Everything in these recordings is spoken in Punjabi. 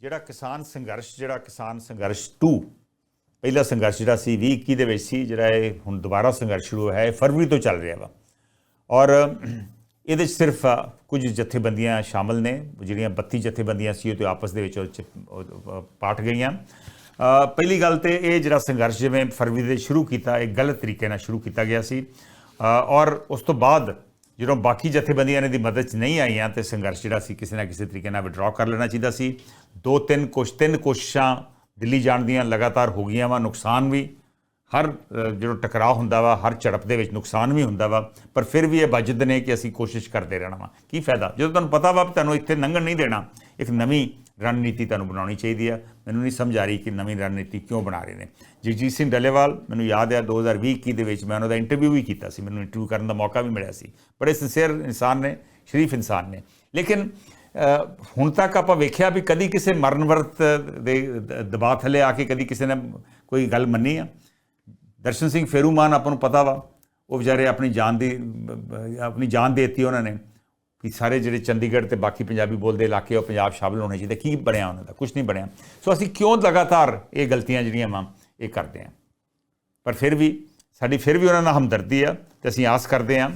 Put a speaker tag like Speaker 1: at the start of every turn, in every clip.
Speaker 1: ਜਿਹੜਾ ਕਿਸਾਨ ਸੰਘਰਸ਼ ਜਿਹੜਾ ਕਿਸਾਨ ਸੰਘਰਸ਼ 2 ਪਹਿਲਾ ਸੰਘਰਸ਼ ਜਿਹੜਾ ਸੀ 2021 ਦੇ ਵਿੱਚ ਸੀ ਜਿਹੜਾ ਇਹ ਹੁਣ ਦੁਬਾਰਾ ਸੰਘਰਸ਼ ਸ਼ੁਰੂ ਹੋਇਆ ਹੈ ਇਹ ਫਰਵਰੀ ਤੋਂ ਚੱਲ ਰਿਹਾ ਵਾ। ਔਰ ਇਹਦੇ 'ਚ ਸਿਰਫ ਕੁਝ ਜਥੇਬੰਦੀਆਂ ਸ਼ਾਮਲ ਨੇ ਜਿਹੜੀਆਂ 32 ਜਥੇਬੰਦੀਆਂ ਸੀ ਉਹ ਤੇ ਆਪਸ ਦੇ ਵਿੱਚ ਉਹ 'ਚ, ਉਹ, ਪਾਟ ਗਈਆਂ। ਪਹਿਲੀ ਗੱਲ ਤੇ ਇਹ ਜਿਹੜਾ ਸੰਘਰਸ਼ ਜਿਵੇਂ ਫਰਵਰੀ ਦੇ ਸ਼ੁਰੂ ਕੀਤਾ ਇਹ ਗਲਤ ਤਰੀਕੇ ਨਾਲ ਸ਼ੁਰੂ ਕੀਤਾ ਗਿਆ ਸੀ। ਔਰ ਉਸ ਤੋਂ ਬਾਅਦ ਜਦੋਂ ਬਾਕੀ ਜਥੇਬੰਦੀਆਂ ਨੇ ਦੀ ਮਦਦ 'ਚ ਨਹੀਂ ਆਈਆਂ ਤੇ ਸੰਘਰਸ਼ ਜਿਹੜਾ ਸੀ ਕਿਸੇ ਨਾ ਕਿਸੇ ਤਰੀਕੇ ਨਾਲ ਵਿਡਰਾਅ ਕਰ ਲੈਣਾ ਚਾਹੀਦਾ ਸੀ। ਦੋ ਤਿੰਨ ਕੁਛ ਤਿੰਨ ਕੋਸ਼ਿਸ਼ਾਂ ਦਿੱਲੀ ਜਾਣ ਦੀਆਂ ਲਗਾਤਾਰ ਹੋ ਗਈਆਂ ਵਾ ਨੁਕਸਾਨ ਵੀ। ਹਰ ਅ, ਜਦੋਂ ਟਕਰਾਅ ਹੁੰਦਾ ਵਾ ਹਰ ਝੜਪ ਦੇ ਵਿੱਚ ਨੁਕਸਾਨ ਵੀ ਹੁੰਦਾ ਵਾ ਪਰ ਫਿਰ ਵੀ ਇਹ ਬਜਦ ਨੇ ਕਿ ਅਸੀਂ ਕੋਸ਼ਿਸ਼ ਕਰਦੇ ਰਹਿਣਾ ਵਾ। ਕੀ ਫਾਇਦਾ? ਜਦੋਂ ਤੁਹਾਨੂੰ ਪਤਾ ਵਾ ਵੀ ਤੁਹਾਨੂੰ ਇੱਥੇ ਲੰਘਣ ਨਹੀਂ ਦੇਣਾ ਇੱਕ ਨਵੀਂ ਰਣਨੀਤੀ ਤੁਹਾਨੂੰ ਬਣਾਉਣੀ ਚਾਹੀਦੀ ਆ। ਮੈਨੂੰ ਨਹੀਂ ਸਮਝ ਆ ਰਹੀ ਕਿ ਨਵੀਂ ਰਣਨੀਤੀ ਕਿਉਂ ਬਣਾ ਰਹੇ ਨੇ। ਜਗਜੀਤ ਸਿੰਘ ਡੱਲੇਵਾਲ, ਮੈਨੂੰ ਯਾਦ ਹੈ 2020 ਦੇ ਵਿੱਚ ਮੈਂ ਉਹਨਾਂ ਦਾ ਇੰਟਰਵਿਊ ਵੀ ਕੀਤਾ ਸੀ। ਮੈਨੂੰ ਇੰਟਰਵਿਊ ਕਰਨ ਦਾ ਮੌਕਾ ਵੀ ਮਿਲਿਆ ਸੀ। ਬੜੇ ਸਿੰਸੀਅਰ ਇਨਸਾਨ ਨੇ, ਸ਼ਰੀਫ ਇਨਸਾਨ ਨੇ। ਲੇਕਿਨ ਹੁਣ ਤੱਕ ਆਪਾਂ ਵੇਖਿਆ ਵੀ ਕਦੀ ਕਿਸੇ ਮਰਨ ਵਰਤ ਦੇ ਦਬਾਅ ਥੱਲੇ ਆ ਕੇ ਕਦੀ ਕਿਸੇ ਨੇ ਕੋਈ ਗੱਲ ਮੰਨੀ ਆ। ਦਰਸ਼ਨ ਸਿੰਘ ਫੇਰੂਮਾਨ, ਆਪਾਂ ਨੂੰ ਪਤਾ ਵਾ, ਉਹ ਵਿਚਾਰੇ ਆਪਣੀ ਜਾਨ ਦੀ ਆਪਣੀ ਜਾਨ ਦੇ ਦਿੱਤੀ ਉਹਨਾਂ ਨੇ। ਕਿ ਸਾਰੇ ਜਿਹੜੇ ਚੰਡੀਗੜ੍ਹ ਤੇ ਬਾਕੀ ਪੰਜਾਬੀ ਬੋਲਦੇ ਇਲਾਕੇ ਉਹ ਪੰਜਾਬ ਸ਼ਾਮਲ ਹੋਣੇ ਚਾਹੀਦੇ। ਕੀ ਬਣਿਆ ਉਹਨਾਂ ਦਾ? ਕੁਝ ਨਹੀਂ ਬਣਿਆ। ਸੋ ਅਸੀਂ ਕਿਉਂ ਲਗਾਤਾਰ ਇਹ ਗਲਤੀਆਂ ਜਿਹੜੀਆਂ ਵਾ, ਇਹ ਕਰਦੇ ਹਾਂ ਪਰ ਫਿਰ ਵੀ, ਸਾਡੀ ਫਿਰ ਵੀ ਉਹਨਾਂ ਨਾਲ ਹਮਦਰਦੀ ਆ ਤੇ ਅਸੀਂ ਆਸ ਕਰਦੇ ਹਾਂ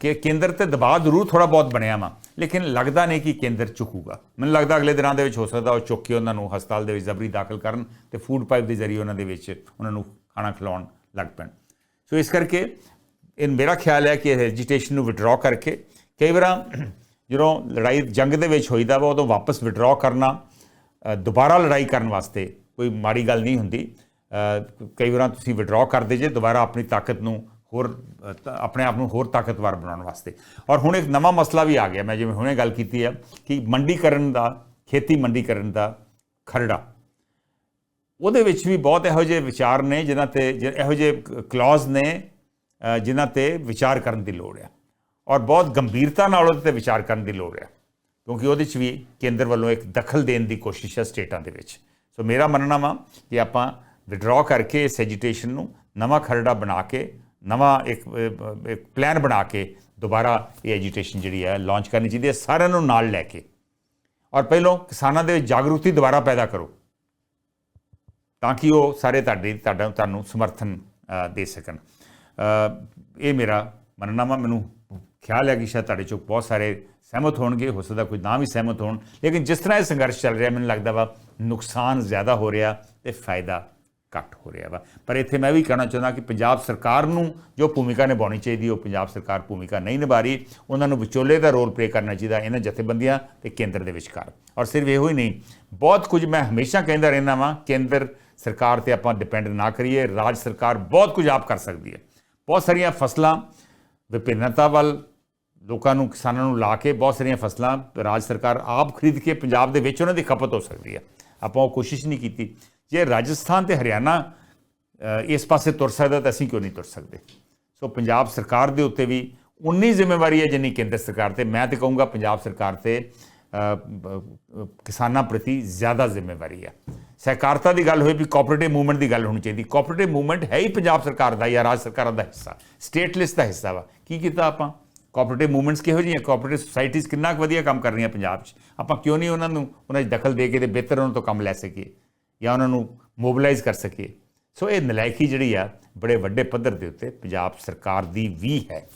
Speaker 1: ਕਿ ਕੇਂਦਰ ਤੇ ਦਬਾਅ ਜ਼ਰੂਰ ਥੋੜਾ ਬਹੁਤ ਬਣਿਆ ਵਾ। ਲੇਕਿਨ ਲੱਗਦਾ ਨਹੀਂ ਕਿ ਕੇਂਦਰ ਚੁੱਕੂਗਾ ਮੈਨੂੰ ਲੱਗਦਾ ਅਗਲੇ ਦਿਨਾਂ ਦੇ ਵਿੱਚ ਹੋ ਸਕਦਾ ਉਹ ਚੁੱਕ ਕੇ ਉਹਨਾਂ ਨੂੰ ਹਸਪਤਾਲ ਦੇ ਵਿੱਚ ਜ਼ਬਰੀ ਦਾਖਲ ਕਰਨ ਤੇ ਫੂਡ ਪਾਈਪ ਦੇ ਜ਼ਰੀਏ ਉਹਨਾਂ ਦੇ ਵਿੱਚ ਉਹਨਾਂ ਨੂੰ ਖਾਣਾ ਖਿਲਾਉਣ ਲੱਗ ਪੈਣ। ਸੋ ਇਸ ਕਰਕੇ ਇਹ ਮੇਰਾ ਖਿਆਲ ਹੈ ਕਿ ਐਜੀਟੇਸ਼ਨ ਨੂੰ ਵਿਡਰਾਅ ਕਰਕੇ ਕਈ ਵਾਰਾਂ ਜਦੋਂ ਲੜਾਈ ਜੰਗ ਦੇ ਵਿੱਚ ਹੋਈ ਦਾ ਵਾ, ਉਦੋਂ ਵਾਪਸ ਵਿਡਰਾਅ ਕਰਨਾ ਦੁਬਾਰਾ ਲੜਾਈ ਕਰਨ ਵਾਸਤੇ ਕੋਈ ਮਾੜੀ ਗੱਲ ਨਹੀਂ ਹੁੰਦੀ। ਕਈ ਵਾਰਾਂ ਤੁਸੀਂ ਵਿਡਰਾਅ ਕਰਦੇ ਜੇ, ਦੁਬਾਰਾ ਆਪਣੀ ਤਾਕਤ ਨੂੰ ਹੋਰ ਆਪਣੇ ਆਪ ਨੂੰ ਹੋਰ ਤਾਕਤਵਰ ਬਣਾਉਣ ਵਾਸਤੇ। ਔਰ ਹੁਣ ਇੱਕ ਨਵਾਂ ਮਸਲਾ ਵੀ ਆ ਗਿਆ, ਮੈਂ ਜਿਵੇਂ ਹੁਣੇ ਗੱਲ ਕੀਤੀ ਹੈ ਕਿ ਮੰਡੀਕਰਨ ਦਾ, ਖੇਤੀ ਮੰਡੀਕਰਨ ਦਾ ਖਰੜਾ। ਉਹਦੇ ਵਿੱਚ ਵੀ ਬਹੁਤ ਇਹੋ ਜਿਹੇ ਵਿਚਾਰ ਨੇ, ਜਿਨ੍ਹਾਂ ਤੇ, ਜ- ਇਹੋ ਜਿਹੇ ਕਲੌਜ਼ ਨੇ ਜਿਨ੍ਹਾਂ ਤੇ ਵਿਚਾਰ ਕਰਨ ਦੀ ਲੋੜ ਹੈ ਔਰ ਬਹੁਤ ਗੰਭੀਰਤਾ ਨਾਲ ਉਹਦੇ ਤੇ ਵਿਚਾਰ ਕਰਨ ਦੀ ਲੋੜ ਹੈ ਕਿਉਂਕਿ ਉਹਦੇ 'ਚ ਵੀ ਕੇਂਦਰ ਵੱਲੋਂ ਇੱਕ ਦਖਲ ਦੇਣ ਦੀ ਕੋਸ਼ਿਸ਼ ਹੈ ਸਟੇਟਾਂ ਦੇ ਵਿੱਚ। ਸੋ ਮੇਰਾ ਮੰਨਣਾ ਵਾ ਕਿ ਆਪਾਂ ਵਿਡਰਾਅ ਕਰਕੇ ਇਸ ਐਜੀਟੇਸ਼ਨ ਨੂੰ ਨਵਾਂ ਖਰੜਾ ਬਣਾ ਕੇ ਨਵਾਂ ਇੱਕ ਅ, ਇੱਕ ਪਲਾਨ ਬਣਾ ਕੇ ਦੁਬਾਰਾ ਇਹ ਐਜੀਟੇਸ਼ਨ ਜਿਹੜੀ ਹੈ ਲਾਂਚ ਕਰਨੀ ਚਾਹੀਦੀ ਹੈ ਸਾਰਿਆਂ ਨੂੰ ਨਾਲ ਲੈ ਕੇ। ਔਰ ਪਹਿਲੋਂ ਕਿਸਾਨਾਂ ਦੇ ਵਿੱਚ ਜਾਗਰੂਕਤੀ ਦੁਬਾਰਾ ਪੈਦਾ ਕਰੋ ਤਾਂ ਕਿ ਉਹ ਸਾਰੇ ਤੁਹਾਡੇ ਤੁਹਾਡਾ ਤੁਹਾਨੂੰ ਸਮਰਥਨ ਦੇ ਸਕਣ। ਇਹ ਮੇਰਾ ਮੰਨਣਾ ਵਾ ਮੈਨੂੰ ਖਿਆਲ ਹੈ ਕਿ ਸ਼ਾਇਦ ਤੁਹਾਡੇ ਚੋਂ ਬਹੁਤ ਸਾਰੇ ਸਹਿਮਤ ਹੋਣਗੇ, ਹੋ ਸਕਦਾ ਕੋਈ ਨਾ ਵੀ ਸਹਿਮਤ ਹੋਣ। ਲੇਕਿਨ ਜਿਸ ਤਰ੍ਹਾਂ ਇਹ ਸੰਘਰਸ਼ ਚੱਲ ਰਿਹਾ, ਮੈਨੂੰ ਲੱਗਦਾ ਵਾ, ਨੁਕਸਾਨ ਜ਼ਿਆਦਾ ਹੋ ਰਿਹਾ ਤੇ ਫਾਇਦਾ ਘੱਟ ਹੋ ਰਿਹਾ ਵਾ। ਪਰ ਇੱਥੇ ਮੈਂ ਵੀ ਕਹਿਣਾ ਚਾਹੁੰਦਾ ਕਿ ਪੰਜਾਬ ਸਰਕਾਰ ਨੂੰ ਜੋ ਭੂਮਿਕਾ ਨਿਭਾਉਣੀ ਚਾਹੀਦੀ, ਉਹ ਪੰਜਾਬ ਸਰਕਾਰ ਭੂਮਿਕਾ ਨਹੀਂ ਨਿਭਾ ਰਹੀ। ਉਹਨਾਂ ਨੂੰ ਵਿਚੋਲੇ ਦਾ ਰੋਲ ਪਲੇ ਕਰਨਾ ਚਾਹੀਦਾ, ਇਹਨਾਂ ਜਥੇਬੰਦੀਆਂ ਤੇ ਕੇਂਦਰ ਦੇ ਵਿਚਕਾਰ। ਔਰ ਸਿਰਫ ਇਹੋ ਹੀ ਨਹੀਂ, ਬਹੁਤ ਕੁਝ ਮੈਂ ਹਮੇਸ਼ਾ ਕਹਿੰਦਾ ਰਹਿੰਦਾ ਵਾਂ, ਕੇਂਦਰ ਸਰਕਾਰ ਤੇ ਆਪਾਂ ਡਿਪੈਂਡ ਨਾ ਕਰੀਏ, ਰਾਜ ਸਰਕਾਰ ਬਹੁਤ ਕੁਝ ਆਪ ਕਰ ਸਕਦੀ ਹੈ। ਬਹੁਤ ਸਾਰੀਆਂ ਫਸਲਾਂ, ਵਿਭਿੰਨਤਾ ਵੱਲ ਲੋਕਾਂ ਨੂੰ, ਕਿਸਾਨਾਂ ਨੂੰ ਲਾ ਕੇ ਬਹੁਤ ਸਾਰੀਆਂ ਫਸਲਾਂ ਰਾਜ ਸਰਕਾਰ ਆਪ ਖਰੀਦ ਕੇ ਪੰਜਾਬ ਦੇ ਵਿੱਚ ਉਹਨਾਂ ਦੀ ਖਪਤ ਹੋ ਸਕਦੀ ਹੈ। ਆਪਾਂ ਉਹ ਕੋਸ਼ਿਸ਼ ਨਹੀਂ ਕੀਤੀ। ਜੇ ਰਾਜਸਥਾਨ ਤੇ ਹਰਿਆਣਾ ਇਸ ਪਾਸੇ ਤੁਰ ਸਕਦਾ ਤਾਂ ਅਸੀਂ ਕਿਉਂ ਨਹੀਂ ਤੁਰ ਸਕਦੇ? ਸੋ ਪੰਜਾਬ ਸਰਕਾਰ ਦੇ ਉੱਤੇ ਵੀ ਉਨੀ ਜ਼ਿੰਮੇਵਾਰੀ ਹੈ ਜਿੰਨੀ ਕੇਂਦਰ ਸਰਕਾਰ ਤੇ। ਮੈਂ ਤੇ ਕਹੂੰਗਾ ਪੰਜਾਬ ਸਰਕਾਰ ਤੇ ਕਿਸਾਨਾਂ ਪ੍ਰਤੀ ਜ਼ਿਆਦਾ ਜ਼ਿੰਮੇਵਾਰੀ ਹੈ। ਸਹਿਕਾਰਤਾ ਦੀ ਗੱਲ ਹੋਈ ਵੀ ਕੋਆਪਰੇਟਿਵ ਮੂਵਮੈਂਟ ਦੀ ਗੱਲ ਹੋਣੀ ਚਾਹੀਦੀ। ਕੋਆਪਰੇਟਿਵ ਮੂਵਮੈਂਟ ਹੈ ਹੀ ਪੰਜਾਬ ਸਰਕਾਰ ਦਾ ਜਾਂ ਰਾਜ ਸਰਕਾਰਾਂ ਦਾ ਹਿੱਸਾ। ਸਟੇਟ ਲਿਸਟ ਦਾ ਹਿੱਸਾ ਵਾ। ਕੀ ਕੀਤਾ ਆਪਾਂ? ਕੋਆਪਰੇਟਿਵ ਮੂਵਮੈਂਟਸ ਕਿਹੋ ਜਿਹੀਆਂ? ਕੋਆਪਰੇਟਿਵ ਸੁਸਾਇਟੀਜ਼ ਕਿੰਨਾ ਕੁ ਵਧੀਆ ਕੰਮ ਕਰ ਰਹੀਆਂ ਪੰਜਾਬ 'ਚ? ਆਪਾਂ ਕਿਉਂ ਨਹੀਂ ਉਹਨਾਂ ਨੂੰ, ਉਹਨਾਂ 'ਚ ਦਖਲ ਦੇ ਕੇ ਤੇ ਬਿਹਤਰ ਉਹਨਾਂ ਤੋਂ ਕੰਮ ਲੈ ਸਕੀਏ ਜਾਂ ਉਹਨਾਂ ਨੂੰ ਮੋਬਿਲਾਈਜ਼ ਕਰ ਸਕੀਏ? ਸੋ ਇਹ ਨਲਾਇਕੀ ਜਿਹੜੀ ਆ, ਬੜੇ ਵੱਡੇ ਪੱਧਰ ਦੇ ਉੱਤੇ ਪੰਜਾਬ ਸਰਕਾਰ ਦੀ ਵੀ ਹੈ।